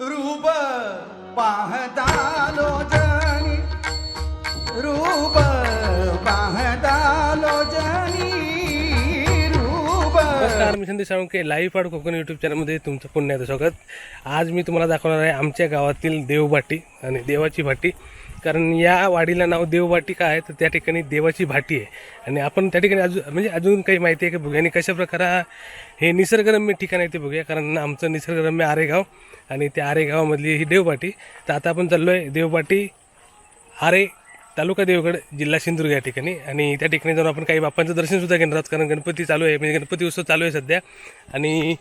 रूप पाहता लोचनी रूप पाहता लोचनी रूप नमस्कार मी संदेश साळुंके लाईव्ह पाड कोकण यूट्यूब चॅनलमध्ये तुमचं पुण्याचं स्वागत. आज मी तुम्हाला दाखवणार आहे आमच्या गावातील देवभाटी आणि देवाची भाटी. कारण या वाडीला नाव देववाटिका आहे तर त्या ठिकाणी देवाची भाटी आहे. आणि आपण त्या ठिकाणी अजून म्हणजे अजून काही माहिती आहे का बघूया आणि कशा प्रकारे हे निसर्गरम्य ठिकाण आहे ते बघूया कारण आमचं निसर्गरम्य आरेगाव आणि त्या आरेगावामधली ही देवबाटी. तर आता आपण चाललो आहे देवबाटी आरे तालुका देवगड जिल्हा सिंधुदुर्ग या ठिकाणी. आणि त्या ठिकाणी जाऊन आपण काही बाप्पांचं दर्शनसुद्धा घेणार आहोत कारण गणपती चालू आहे म्हणजे गणपती उत्सव चालू आहे सध्या. आणि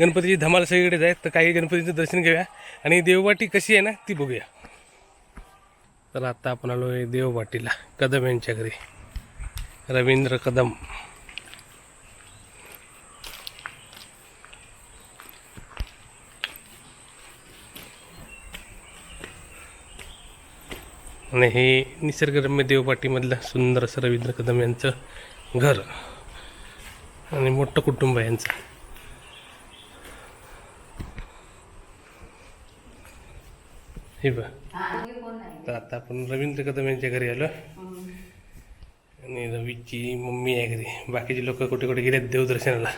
गणपतीची धमाल सगळीकडेच आहे तर काही गणपतीचं दर्शन घेऊया. आणि देववाटी कशी आहे ना ती बघूया. तर आता आपण आलो आहे देवभाटीला कदम यांच्या घरी. रवींद्र कदम. आणि हे निसर्गरम्य देवपाटीमधलं सुंदर असं रवींद्र कदम यांचं घर आणि मोठं कुटुंब आहे यांचं. हे बघ. तर आता आपण रवींद्र कदम यांच्या घरी आलो. आणि रवीची मम्मी आहे घरी. बाकीचे लोक कुठे कुठे गेलेत देवदर्शनाला.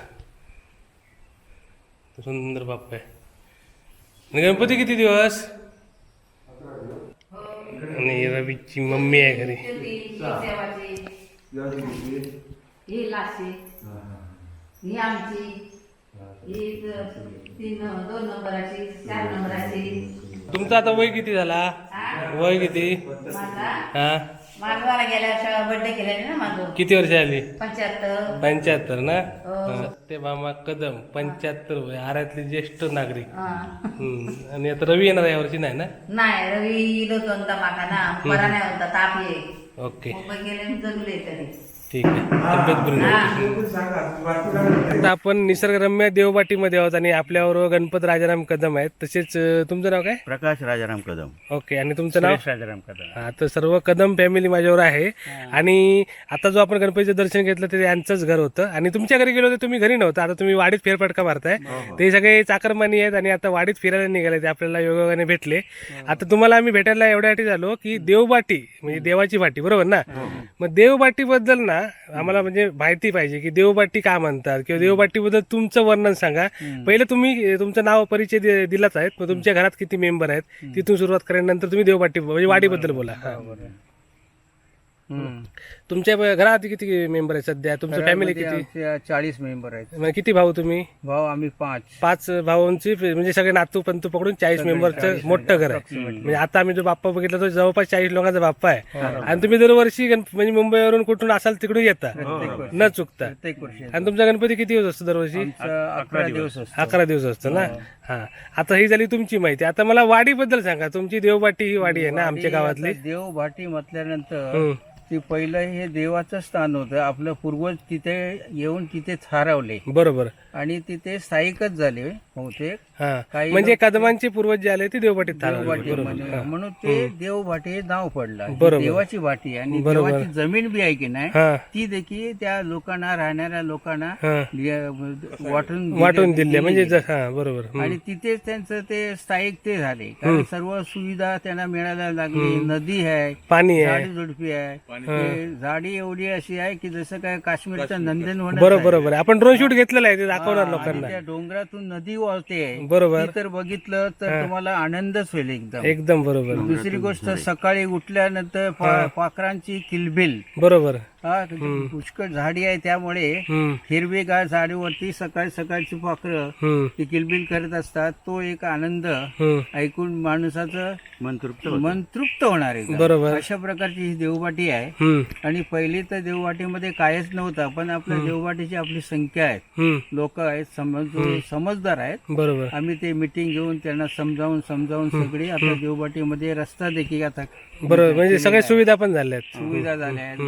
सुंदर बाप्पा आहे. आणि गणपती किती दिवस? आणि रवीची मम्मी आहे घरी. ही आमची. तीन दोन नंबराची चार नंबराची. तुमचं आता वय किती झाला? वय किती? माझा हा? मालवाला गेल्या वर्षा बर्थडे केलेला ना माझं. किती वर्ष आली? पंच्याहत्तर. पंच्याहत्तर ना? हो. सत्यभामा कदम पंच्याहत्तर वय आऱ्यातले ज्येष्ठ नागरिक. हा. हम्म. आणि आता रवी येणार यावर्षी नाही ना? नाही रवी इलो दोनदा माका ना. बरा नाही होता ताप ये ओके. मुंबई गेले जगले तरी ठीक आहे. तब्येत बरी. आता आपण निसर्गरम्य देवबाटीमध्ये आहोत आणि आपल्यावर गणपत राजाराम कदम आहेत. तसेच तुमचं नाव काय? प्रकाश राजाराम कदम. ओके आणि तुमचं नाव? राजाराम कदम. हा तर सर्व कदम फॅमिली माझ्यावर आहे. आणि आता जो आपण गणपतीचं दर्शन घेतलं ते यांचंच घर होतं. आणि तुमच्या घरी गेलो होते तुम्ही घरी नव्हता. आता तुम्ही वाडीत फेरफटका मारताय. ते सगळे चाकरमानी आहेत आणि आता वाडीत फिरायला निघाले ते आपल्याला योगाने भेटले. आता तुम्हाला आम्ही भेटायला एवढ्यासाठी झालो की देवबाटी म्हणजे देवाची भाटी बरोबर ना? मग देवबाटी बद्दल ना आम्हाला म्हणजे माहिती पाहिजे की देवबाटी का म्हणतात किंवा देवबाटी बद्दल तुमचं वर्णन सांगा. पहिलं तुम्ही तुमचं नाव परिचय दिलाच आहेत मग तुमच्या घरात किती मेंबर आहेत तिथून सुरुवात करेन तुम्ही देवबाटी म्हणजे वाडीबद्दल बोला. तुमच्या घरात किती मेंबर आहेत सध्या? तुमचं फॅमिली किती? चाळीस मेंबर आहेत. किती भाऊ तुम्ही? भाऊ आम्ही पाच. पाच भावांची म्हणजे सगळे नातू पंतू पकडून चाळीस मेंबरचं मोठं घर आहे. म्हणजे आता आम्ही जो बाप्पा बघितला तो जवळपास चाळीस लोकांचा बाप्पा आहे. आणि तुम्ही दरवर्षी गण- म्हणजे मुंबईवरून कुठून असाल तिकडून येता. न चुकता. प्रत्येक वर्षी आणि तुमचा गणपती किती दिवस असतो दरवर्षी? आमचं अकरा दिवस असतो. अकरा दिवस असतो ना? हा. आता ही झाली तुमची माहिती. आता मला वाडी बद्दल सांगा. तुमची देवबाटी ही वाडी आहे ना आमच्या गावातली आता देव भाटी म्हटल्यानंतर हम्म. ते पहिलं हे देवाचं स्थान होतं. आपलं पूर्वज तिथे येऊन तिथे थारवले. बरोबर. आणि तिथे स्थायिकच झाले बहुतेक. हा. काही म्हणजे कदमांचे पूर्वज जे आले ते. देवभाटी म्हणजे. म्हणून ते देवभाटी हे नाव पडलं. बरोबर. देवाची भाटी आणि बरोबर. देवाची जमीन बी आहे की नाही हा. ती देखील त्या लोकांना राहणाऱ्या लोकांना हा. लिया- वाटून वाटून दिली- म्हणजे. ज- हा बरोबर. हम्म. आणि तिथेच त्यांचं ते स्थायिक ते झाले. कारण सर्व सुविधा त्यांना मिळायला लागली. नदी आहे पाणी आहे. झाडी झुडपी आहे. ते झाडी एवढी अशी आहे की जसं काय काश्मीरचं नंदनवन बरोबर बरोबर. आपण ड्रोन शूट घेतलेलं आहे. ते दाखवणार आणि लोकांना. त्या डोंगरातून नदी वाहते. बरोबर. ती तर बघितलं तर तुम्हाला आनंदच होईल एकदम. एकदम बरोबर. दुसरी गोष्ट सकाळी उठल्यानंतर पा- पाखरांची किलबिल. बरोबर. हा पुष्कळ झाडी आहे त्यामुळे हिरवेगार झाडीवरती सकाळी सकाळची पाखरं ती किलबिल करत असतात. तो एक आनंद ऐकून माणसाचं मन तृप्त मन तृप्त होणार आहे. बरोबर. अशा प्रकारची ही देवबाटी आहे. आणि पहिली तर देवबाटीमध्ये कायच नव्हता पण आपल्या देवबाटीची आपली संख्या आहे. लोक आहेत समज समजदार आहेत. बरोबर. आम्ही ते मिटिंग घेऊन त्यांना समजावून समजावून सगळी आपल्या देवबाटीमध्ये रस्ता देखील आता बरोबर. म्हणजे सगळ्या सुविधा पण झाल्या आहेत सुविधा झाल्या आहेत.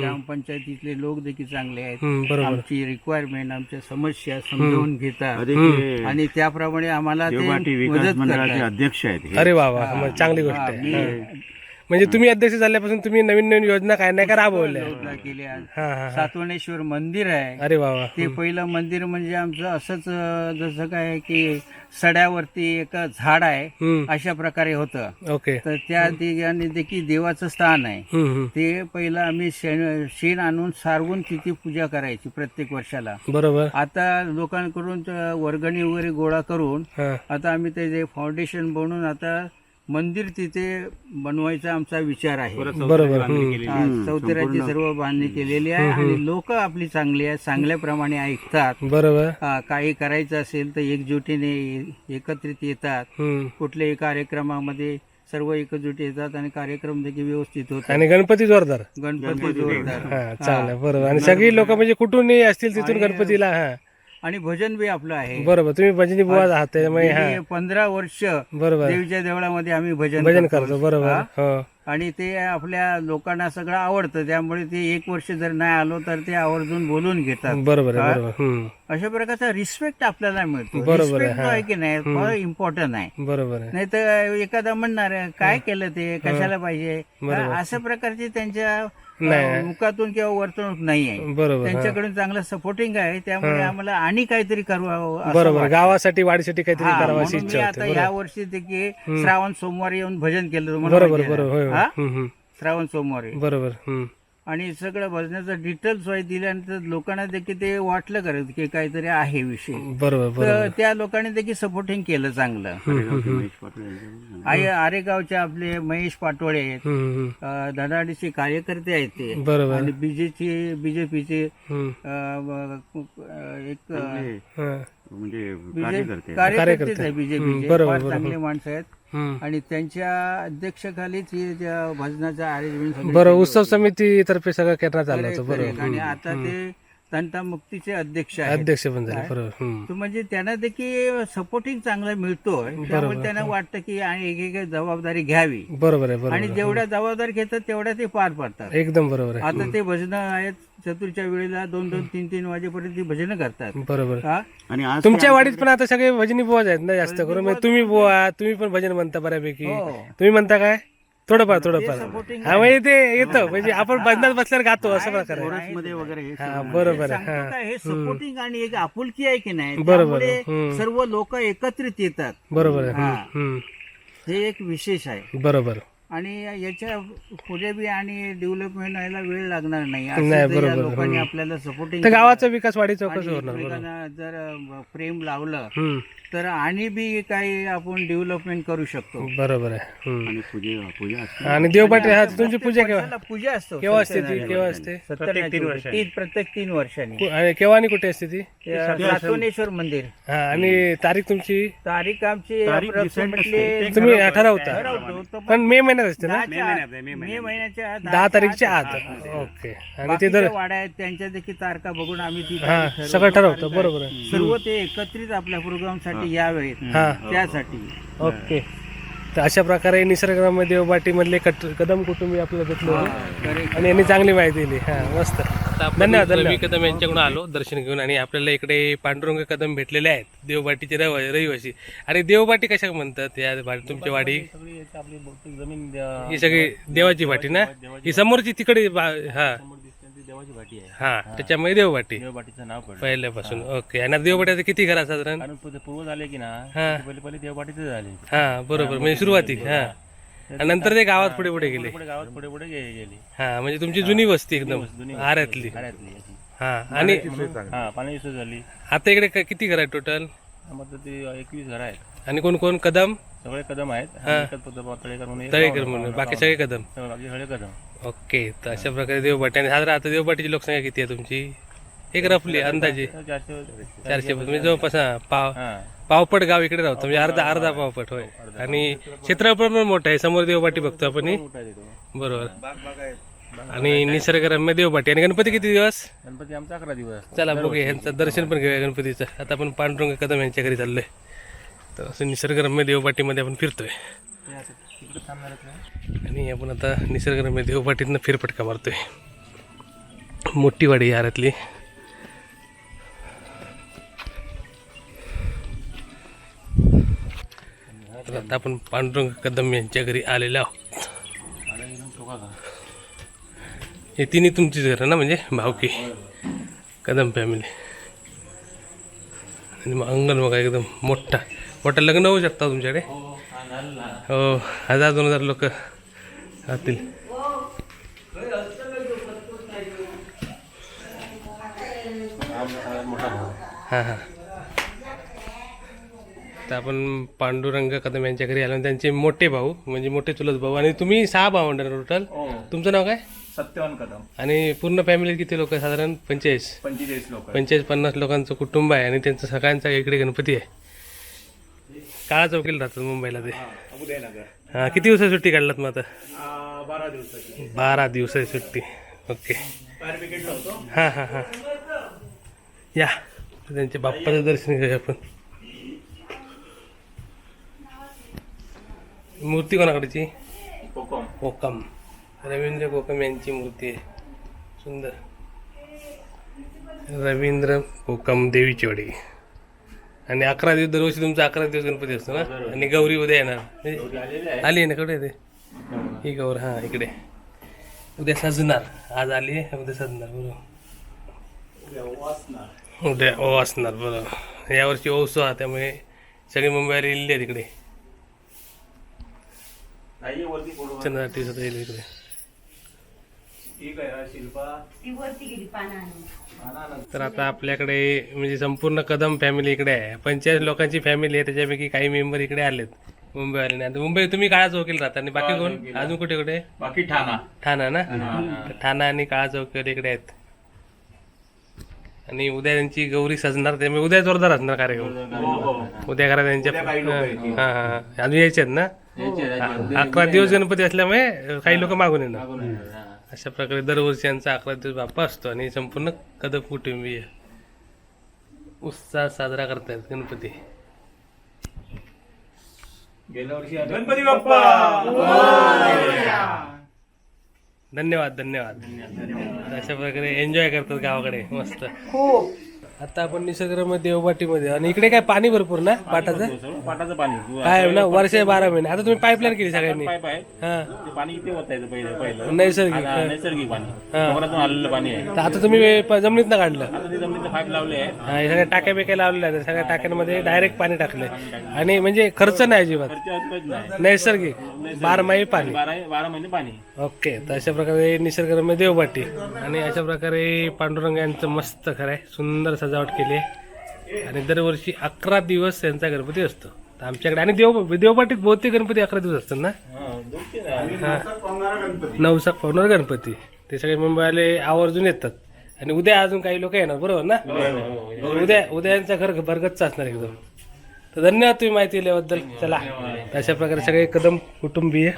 ग्रामपंचायतीतले लोक देखील चांगले आहेत. आमची रिक्वायरमेंट आमच्या समस्या समजावून घेतात. हे आणि त्याप्रमाणे आम्हाला ते मदत अध्यक्ष आहेत हे. अरे मग चांगली गोष्ट आहे. म्हणजे तुम्ही अध्यक्ष झाल्यापासून तुम्ही नवीन नवीन योजना काय नाही का राबवल्या? योजना केल्या हा हा हा. सातवणेश्वर मंदिर आहे. अरे वा वा. ते पहिलं मंदिर म्हणजे आमचं असंच अं, जसं काय की सड्यावरती एक झाड आहे हम्म. अशा प्रकारे होतं. ओके. तर त्या ठिकाणी देखील देवाचं स्थान आहे. हम्म हम्म. ते पहिलं आम्ही शेण शेण आणून सारवून तिथे पूजा करायची प्रत्येक वर्षाला. बरोबर. आता लोकांकडून त- वर्गणी वगैरे गोळा करून हा. आता आम्ही त्याचे फाउंडेशन बनवून आता मंदिर तिथे बनवायचा आमचा विचार आहे. बरोबर. चौथऱ्याची सर्व बांधणी केलेली आहे आणि लोक आपली चांगली आहेत चांगल्याप्रमाणे ऐकतात. बरोबर. हा, काही करायचं असेल तर एकजुटीने एकत्रित येतात. कुठल्याही कार्यक्रमामध्ये सर्व एकजूट येतात आणि कार्यक्रम देखील व्यवस्थित होतात. आणि गणपती जोरदार. गणपती जोरदार. हा बरोबर. आणि सगळी लोक म्हणजे कुठूनही असतील तिथून गणपतीला हा. आणि भजन बी आपलं आहे. बरोबर तुम्ही भजनी बुवा आहात त्यामुळे हा. पंधरा वर्ष बरोबर. देवीच्या देवळामध्ये आम्ही भजन भजन करतो. बरोबर. हा? हो. आणि ते आपल्या लोकांना सगळं आवडतं त्यामुळे ते एक वर्ष जर नाही आलो तर ते आवर्जून बोलून घेतात. बरोबर आहे बरोबर हम्म. अशा प्रकारचा रिस्पेक्ट आपल्याला मिळतो. बरोबर आहे, रिस्पेक्ट जो आहे की नाही? फार इम्पॉर्टंट आहे. बरोबर आहे. नाही तर एखादा म्हणणार काय केलं ते? कशाला पाहिजे? अशा प्रकारची त्यांच्या अं, मुखातून किंवा वर्तणूक नाही आहे बरोबर हा. त्यांच्याकडून चांगलं सपोर्टिंग आहे त्यामुळे आम्हाला आणि काहीतरी करावं असं बरोबर वाटतं. गावासाठी वाडीसाठी काहीतरी हा, करावं अशी म्हणून मी इच्छा आता होते या वर्षी ते की श्रावण सोमवारी येऊन भजन केलं तुम्हाला बरोबर माहिती आहे बरोबर होय ना? होय. हा? हम्म, हम्म. श्रावण सोमवारी बरोबर हम्म. आणि सगळं भजनाचं डिटेल्स दिल्यानंतर लोकांना देखील ते वाटलं करत की काहीतरी आहे विषय. बरोबर तर बरोबर. त्या लोकांनी देखील सपोर्टिंग केलं चांगलं. आई आरेगावचे आपले महेश पाटोळे आहेत. धडाडीचे कार्यकर्ते आहेत ते. बरोबर. आणि बीजेची बीजेपीचे हम्म. एक हा. बीजे- कार्यकर्तेच आहे बीजेपीचे बरोबर, फार बरोबर. चांगले माणसं आहेत. हम्म. आणि त्यांच्या अध्यक्षाखालीच हे ज्या भजनाचा अरेंजमेंट बरोबर उत्सव समिती तर्फे सगळं करण्यात आलं होतं. बरोबर. आणि आता ते तंटामुक्तीचे अध्यक्ष आहेत. अध्यक्ष पण झाले बरोबर. म्हणजे त्यांना देखील सपोर्टिंग चांगला मिळतोय. त्यामुळे त्यांना वाटतं की आणि एक एक जबाबदारी घ्यावी. बरोबर आहे आणि बरोबर जेवढ्या जबाबदारी घेतात तेवढ्या ते पार पाडतात. एकदम बरोबर आहे. आता ते भजन आहेत चतुरच्या वेळेला दोन दोन तीन तीन वाजेपर्यंत ती भजन करतात. बरोबर. हा? आणि आज तुमच्या वाडीत पण आता सगळे भजनी बुवाच आहेत ना जास्त करून? म्हणजे तुम्ही बुवा तुम्ही पण भजन म्हणता बऱ्यापैकी. हो. तुम्ही म्हणता काय? थोडंफार थोडंफार. हा म्हणजे ते येतं म्हणजे आपण भजनात बसल्यावर गातो असं प्रकार आहे. मध्ये वगैरे हे हा बरोबर आहे सांगतो हा. हे सपोर्टिंग आणि एक आपुलकी आहे की नाही? बरोबर त्यामुळे हम्म. सर्व लोक एकत्रित येतात. बरोबर आहे हा. हम्म, हे एक विशेष आहे. हम्म. बरोबर. आणि याच्यापुढे बी आणि डेव्हलपमेंट व्हायला वेळ लागणार नाही. असं नाही, जर या बरोबर, लोकांनी आपल्याला सपोर्टिंग तर गावाचा विकास वाढी चौकस होणार बरोबर. जर प्रेम लावलं हम्म, तर आणि बी काही आपण डेव्हलपमेंट करू शकतो. बरोबर आहे. आणि पूजा पूजा असते. आणि देवबाटी हा तुमची पूजा केव्हा? पूजा असतो केव्हा असते ती? केव्हा असते? सत्तर तीन प्रत्येक तीन वर्षांनी. कु- आणि केव्हा आणि कुठे असते ती? सातवनेश्वर मंदिर. हा आणि तारीख तुमची? तारीख आमची approximately तुम्ही ठरवता ठरवतो तो पण मे महिन्यात असते ना? दहाच्या आत, मे महिन्याच्या दहा तारीखच्या आत ओके. आणि ते दर बाकीच्या वाड्या आहेत त्यांच्या देखील तारखा बघून आम्ही ती हा तारीख सगळं ठरवतो. ठरवतं बरोबर आहे. सर्व ते एकत्रित आपल्या प्रोग्रामसाठी यावेत हा. त्यासाठी. ओके. तर अशा प्रकारे निसर्गराम देवबाटी मधले कदम कुटुंबी आपल्याला भेटले होते. आणि यांनी चांगली माहिती दिली. हा मस्त. धन्यवाद रवी कदम यांच्याकडून आलो दर्शन घेऊन आणि आपल्याला इकडे पांडुरंग कदम भेटलेले आहेत देवबाटीचे रव रहिवासी. आणि देवबाटी कशा म्हणतात या तुमच्या वाडी? आपली बहुतेक जमीन ही सगळी देवाची भाटी ना? ही समोरची तिकडे बा- हा देवाची भाटी आहे. हा त्याच्यामुळे देवबाटी देवबाटीचं नाव पडलं. पहिल्यापासून. ओके. आणि आता देवबाटी किती घरा साधारण? कारण पु- पूर्व झाले की ना हा. ते पहिले पहिले देवबाटीच झाले. हा बरोबर. म्हणजे सुरुवाती. हा. आणि नंतर ते गावात पुढे पुढे गेले. पुढे गावात पुढे पुढे गे- गेली. हा म्हणजे तुमची जुनी वस्ती एकदम. आऱ्यातली. हा आणि हा पाण्याची सोय झाली. आता इकडे क- किती घर आहेत टोटल मग ते एकवीस घर आहेत. आणि कोण कोण? कदम? सगळे कदम आहेत. आणि एकच पद्धत तळेकर म्हणून आहे. बाकी सगळे कदम. सगळे बाकी सगळे कदम. ओके तर अशा प्रकारे देवबाटी आणि साधारण आता देवबाटीची लोकसंख्या किती आहे तुमची? एक रफली अंदाजे. चारशे चारशे म्हणजे जवळपास हा, पाव हा. पावपट गाव इकडे राहतो. म्हणजे अर्धा अर्धा पावपट होय. आणि क्षेत्रफळ पण मोठं आहे. समोर देवबाटी बघतो आपण. ही. बरोबर आणि निसर्गरम्य देवबाटी आणि गणपती किती दिवस? गणपती आमचा अकरा दिवस. चला बघूया. यांचं दर्शन पण घेऊया गणपतीचं. आता आपण पांडुरंग कदम यांच्या घरी चाललोय. तर असं निसर्गरम्य देवबाटीमध्ये आपण फिरतोय. आणि आपण आता निसर्गरम्य देवबाटीतनं फिरपटका मारतोय. मोठी वाडी यारातली तर आता आपण पांडुरंग कदम यांच्या घरी आलेलो आहोत. हे तिन्ही तुमचीच घरं ना म्हणजे भावकी कदम फॅमिली आणि मग अंगण बघा एकदम मोठा. मोठा लग्न होऊ शकता तुमच्याकडे? हो हजार दोन हजार लोक राहतील. हां हां. तर आपण पांडुरंग कदम यांच्या घरी आलो. आणि त्यांचे मोठे भाऊ म्हणजे मोठे चुलत भाऊ. आणि तुम्ही सहा भाऊ टोटल तुमचं नाव काय? सत्यवान कदम. आणि पूर्ण फॅमिली किती लोक आहे साधारण पंचेचाळीस? पंचेचाळीस लोक पंचेचाळीस पन्नास लोकांचं कुटुंब आहे आणि त्यांचं सगळ्यांचा इकडे गणपती आहे. काळा चौकीला राहतात मुंबईला ते. हां किती दिवसाची सुट्टी काढलात मग आता? बारा दिवसाची. बारा दिवसाची सुट्टी. ओके. हां हां हां. या. त्यांच्या बाप्पाचं दर्शन घेऊया आपण. मूर्ती कोणाकडची? कोकम. कोकम. रवींद्र कोकम यांची मूर्ती आहे. सुंदर. रवींद्र कोकम देवीची वाडी. आणि अकरा दिवस दरवर्षी तुमचा अकरा दिवस गणपती असतो ना? आणि गौरी उद्या येणार. आहे. आली आहे ना? कुठे आहे ते? ही गौर हां इकडे. उद्या सजणार. आज आली आहे उद्या सजणार बरोबर. उद्या ओ असणार. बरोबर. यावर्षी ओसो हा त्यामुळे सगळी मुंबईला येईल तिकडे नाही वरती फोटो चंद्रा टी येईल इकडे. ठीक आहे हा शिल्पा. ती वरती गेली पानाने. तर आता आपल्याकडे म्हणजे संपूर्ण कदम फॅमिली इकडे आहे. पंचाळीस लोकांची फॅमिली आहे त्याच्यापैकी काही मेंबर इकडे आलेत मुंबईवाले नाही आता मुंबई तुम्ही काळा चौकीला राहता आणि बाकी कोण? अजून कुठे कुठे? बाकी ठाणा. ठाणा ना? तर ठाणा आणि काळा चौकीवर इकडे आहेत. आणि उद्या त्यांची गौरी सजणार त्यामुळे उद्या जोरदार असणार कार्यक्रम. उद्या करा त्यांच्या हा हा अजून यायचे आहेत ना? अकरा दिवस गणपती असल्यामुळे काही लोक मागून येणार. अशा प्रकारे दरवर्षी यांचा अकरा दिवस बाप्पा असतो आणि संपूर्ण कदम कुटुंबीय उत्साह साजरा करतायत गणपती. गेल्या वर्षी गणपती बाप्पा! धन्यवाद धन्यवाद. अशा प्रकारे एन्जॉय करतात गावाकडे मस्त. आता आपण निसर्गरम्य देवबाटीमध्ये आणि इकडे काय पाणी भरपूर ना? पाटाचं? पाटाचं पाणी. काय ना वर्ष बारा महिने. आता तुम्ही पाईपलाईन केली सगळ्यांनी. पाईप आहे. हा. ते पाणी पहिलं पहिलं. नैसर्गिक नैसर्गिक पाणी. डोंगरातून आलेलं पाणी आहे. तर आता तुम्ही प- जमिनीतनं काढलं. आता ते जमिनीत पाईप लावले आहे. हा हे सगळ्या टाक्या बिक्या लावलेल्या आहेत. सगळ्या टाक्यांमध्ये डायरेक्ट पाणी टाकलंय. आणि म्हणजे खर्च नाही अजिबात. खर्च अजिबात नाही. नैसर्गिक. बारमाही पाणी. बारा बारा महिने पाणी. ओके तर अशा प्रकारे निसर्गरम्य देवबाटी आणि अशा प्रकारे पांडुरंग यांचं मस्त खरं आहे सुंदर सजावट केली आहे. आणि दरवर्षी अकरा दिवस यांचा गणपती असतो. तर आमच्याकडे आणि देव देवबाटीत बहुतेक गणपती अकरा दिवस असतात ना? हां. नवसाक पावणार गणपती. ते सगळे मुंबईवाले आवर्जून येतात. आणि उद्या अजून काही लोक येणार बरोबर ना? उद्या उद्या यांचा घर भरगतच असणार एकदम. तर धन्यवाद तुम्ही माहिती दिल्याबद्दल. चला. अशा प्रकारे सगळे कदम कुटुंबीय.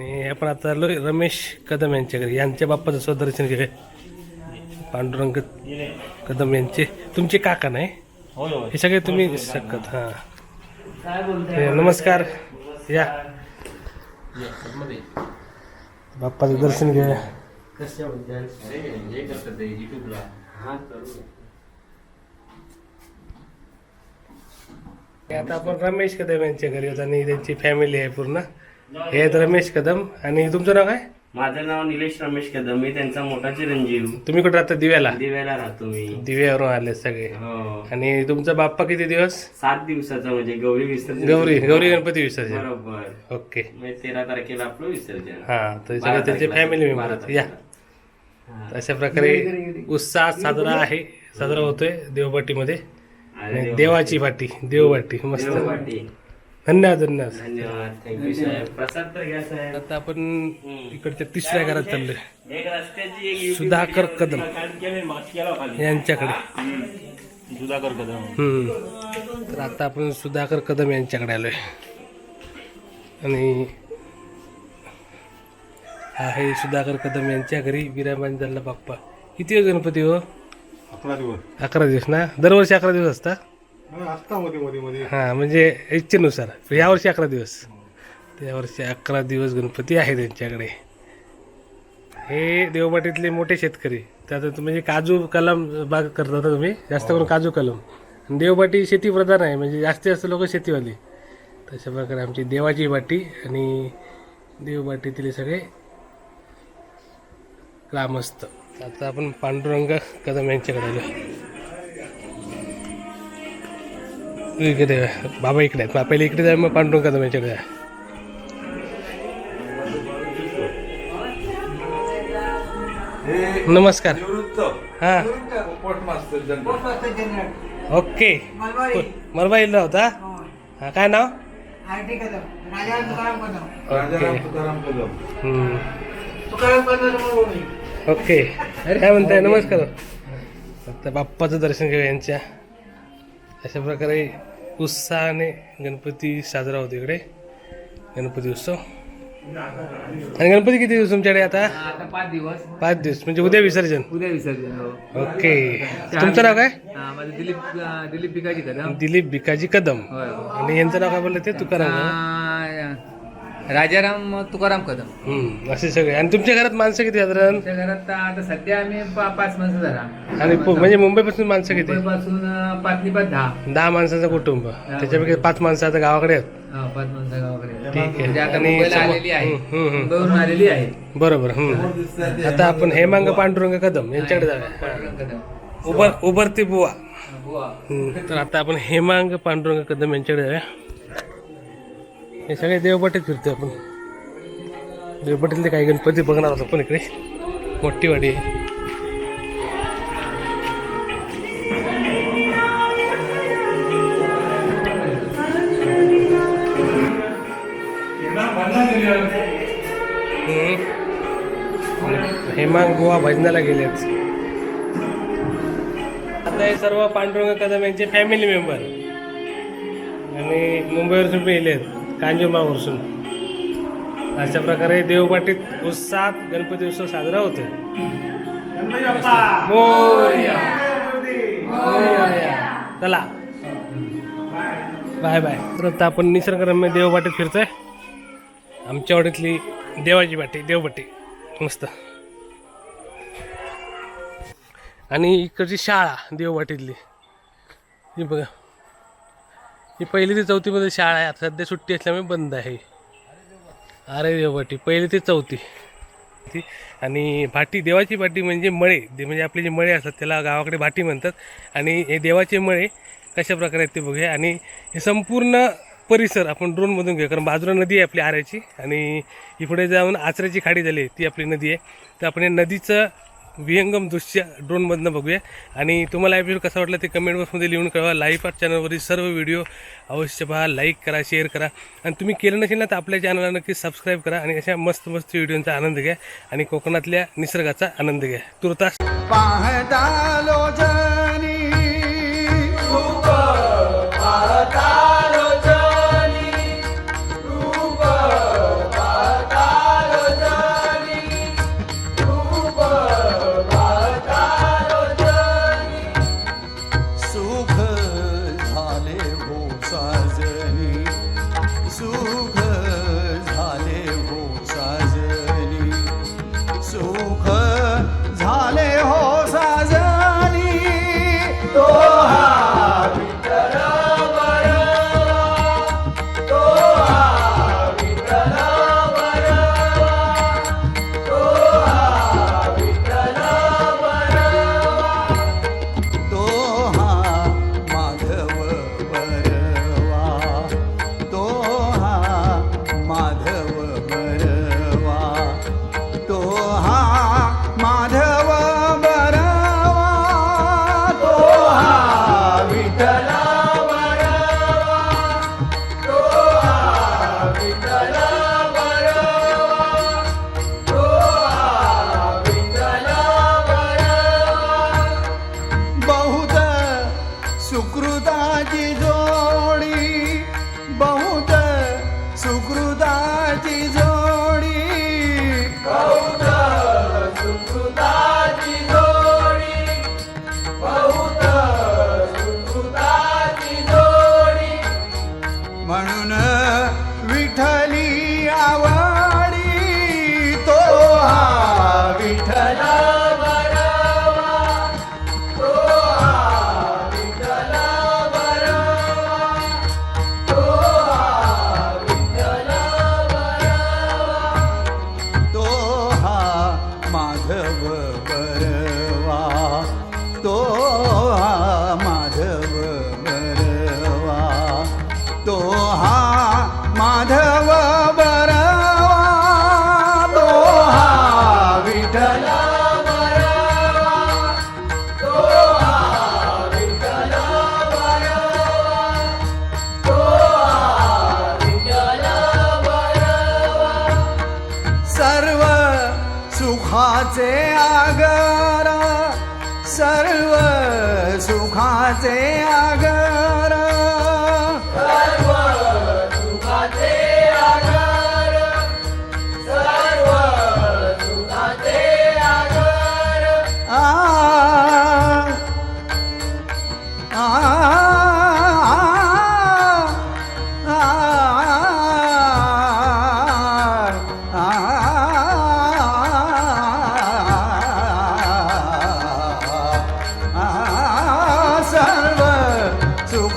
आणि आपण आता आलो रमेश कदम यांच्या घरी यांच्या बाप्पाचं स्वदर्शन केलं पांडुरंग कदम यांचे. तुमचे काका नाही? हे सगळे तुम्ही शकत हां. नमस्कार. या. बाप्पाचं दर्शन घ्या. आता आपण रमेश कदम यांच्या घरी होतो आणि त्यांची फॅमिली आहे पूर्ण. हे आहेत रमेश कदम आणि तुमचं नाव काय? माझं नाव निलेश रमेश कदम मी त्यांचा मोठा चिरंजीव. तुम्ही कुठे राहता? दिव्याला? दिव्याला राहतो मी. दिव्यावरून आले सगळे. हो. आणि तुमचा बाप्पा किती दिवस? सात दिवसाचा म्हणजे गौरी विसर्जन. गौरी गौरी गणपती विसर्जन. बरोबर. ओके. म्हणजे तेरा तारखेला आपलं विसर्जन. हा तर सगळे त्यांचे फॅमिली मेंबर आहेत या. तर अशा प्रकारे उत्साह साजरा आहे साजरा होतोय देवबाटीमध्ये आणि देवाची पाटी देवबाटी मस्त. धन्यवाद धन्यवाद. धन्यवाद. थँक्यू साहेब प्रसाद तर घ्या साहेब. आता आपण इकडच्या तिसऱ्या घरात चाललोय. एक रस्त्याची एक YouTube सुधाकर video कदम. यांच्याकडे. सुधाकर कदम. हम्म. तर आता आपण सुधाकर कदम यांच्याकडे आलोय. आणि हा आहे सुधाकर कदम यांच्या घरी विरामान झाला बाप्पा. किती दिवस गणपती हो? अकरा दिवस. अकरा दिवस ना? दरवर्षी अकरा दिवस असता? हां म्हणजे इच्छेनुसार. यावर्षी अकरा दिवस. यावर्षी अकरा दिवस गणपती आहे त्यांच्याकडे. हे देवबाटीतले मोठे शेतकरी. त्यात म्हणजे काजू कलम बाग करता होता तुम्ही. जास्त करून काजू कलम. देवबाटी शेती प्रधान आहे. म्हणजे जास्तीत जास्त लोक शेतीवाली. तशा प्रकारे आमची देवाची वाटी आणि देवबाटीतील सगळे ग्रामस्थ. आता आपण पांडुरंग कदम यांच्याकडे आलो. इकडे आहे. बाबा इकडे आहेत. पहिले इकडे जाय मग पांडुरंग कदम यांच्याकडे आहे नमस्कार हां. ओके. मलबा इल्ला होता? हा. काय नाव? ओके. हम्म. ओके. अरे काय म्हणताय नमस्कार. आता बाप्पाचं दर्शन घेऊया यांच्या. अशा प्रकारे उत्साहाने गणपती साजरा होतो इकडे. गणपती उत्सव. आणि गणपती किती दिवस तुमच्याकडे आता? आता पाच दिवस. पाच दिवस म्हणजे उद्या विसर्जन. उद्या विसर्जन हो. ओके. तुमचं नाव काय? हा, माझं दिलीप दिलीप भिकाजी कदम. दिलीप भिकाजी कदम. आणि यांचं नाव काय बोललं ते? तुकाराम राजाराम तुकाराम कदम. हम्म, असे सगळे. आणि तुमच्या घरात माणसं किती साधारण आमच्या घरात आता सध्या आम्ही पा- पाच माणसं झाला आणि पु- म्हणजे मुंबईपासून माणसं किती? पासून पाचली पाच दहा. दहा माणसाचं कुटुंब. त्याच्यापैकी पाच माणसं आता गावाकडे आहेत. हा, पाच माणसं गावाकडे ठीक आहे. म्हणजे आता आणि मुंबईला समोर- आलेली आहे. हम्म, हम्म, हम्म. मुंबईवरून आलेली आहे. बरोबर हम्म. आता आपण हेमांग पांडुरंग कदम यांच्याकडे जाऊया. पांडुरंग कदम. उबर उबरती बुवा. बुवा. हम्म. तर आता आपण हेमांग पांडुरंग कदम यांच्याकडे जाऊया. हे सगळे देवपाटीत फिरतो आपण. देवपाटीतले काही गणपती बघणार होतो पण इकडे. मोठी वाडी आहे हम्म. हेमांग बुवा भजनाला गेलेत. आता हे सर्व पांडुरंग कदम यांचे फॅमिली मेंबर आणि मुंबईवरसून पण येले आहेत कांजुमावरसून अशा प्रकारे देवबाटीत उत्साहात गणपती उत्सव साजरा होतो मोरया. मोरया. चला. Bye bye. तर आता आपण निसर्गरम्य देवबाटीत फिरतोय. आमच्या वाडीतली देवाची बाटी देवबाटी मस्त. आणि इकडची शाळा देववाटीतली ही बघा. ही पहिली ते चौथीमध्ये शाळा आहे. आता सध्या सुट्टी असल्यामुळे बंद आहे. अरे देववाटी पहिली ते चौथी. ती आणि भाटी देवाची भाटी म्हणजे मळे. दे म्हणजे आपले जे मळे असतात त्याला गावाकडे भाटी म्हणतात. आणि हे देवाचे मळे कशा प्रकारे आहेत ते बघूया. आणि हे संपूर्ण परिसर आपण ड्रोनमधून घेऊ कारण बाजूला नदी आहे आपली आऱ्याची आणि इकडे जाऊन आचऱ्याची खाडी झाली आहे, ती आपली नदी आहे. तर आपण या नदीचं विहंगम दृश्य ड्रोनमधनं बघूया. आणि तुम्हाला एपिसोड कसा वाटला ते कमेंट बॉक्समध्ये लिहून कळवा. लाईव्ह आर्ट चॅनलवरील सर्व व्हिडिओ अवश्य पहा. लाईक करा शेअर करा. आणि तुम्ही केलं नसेल ना तर आपल्या चॅनलला नक्की सबस्क्राईब करा आणि अशा मस्त मस्त व्हिडिओंचा आनंद घ्या. आणि कोकणातल्या निसर्गाचा आनंद घ्या. तुर्तास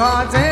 啊对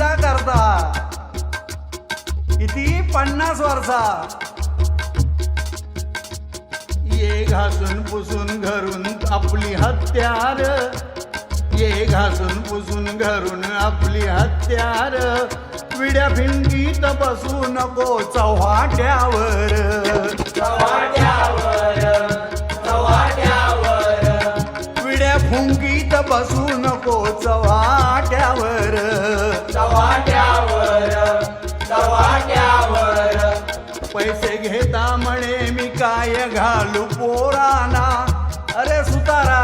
निंदा करता. किती पन्नास वर्षा. ये घासून पुसून घरून आपली हत्यार. ये घासून पुसून घरून आपली हत्यार. विड्या भिंगीत बसू नको चव्हाट्यावर. विड्या फुंकीत बसू नको चव्हाट्यावर. पैसे घेता म्हणे मी काय घालू पोराना. अरे सुतारा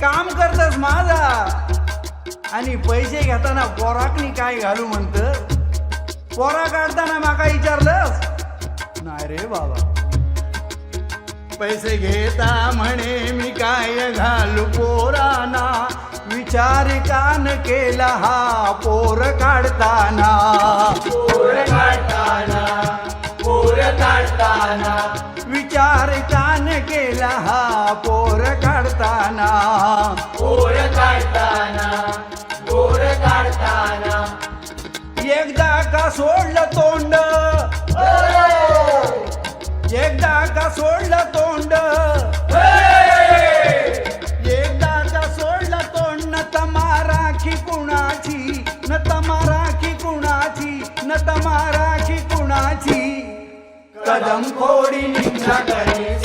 काम करतस माझा. आणि पैसे घेताना पोराकनी काय घालू म्हणत? पोरा काढताना माका विचारलंस? नाही रे बाबा. पैसे घेता म्हणे मी काय घालू पोराना? विचार कान केला हा पोर काढताना. पोर काढताना पोर काढताना. विचार कान केला हा पोर काढताना. पोर काढताना पोर काढताना. एकदा का सोडलं तोंड? एकदा का सोडलं तोंड. एकदा का सोडलं तोंड न तमाराखी कुणाची न तमाराखी कुणाची न तमाराखी कुणाची. कदम खोडी निघा करी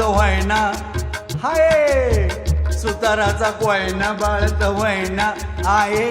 बाळत व्हायना. हाय सुताराचा कोयना बाळत व्हायना. आहे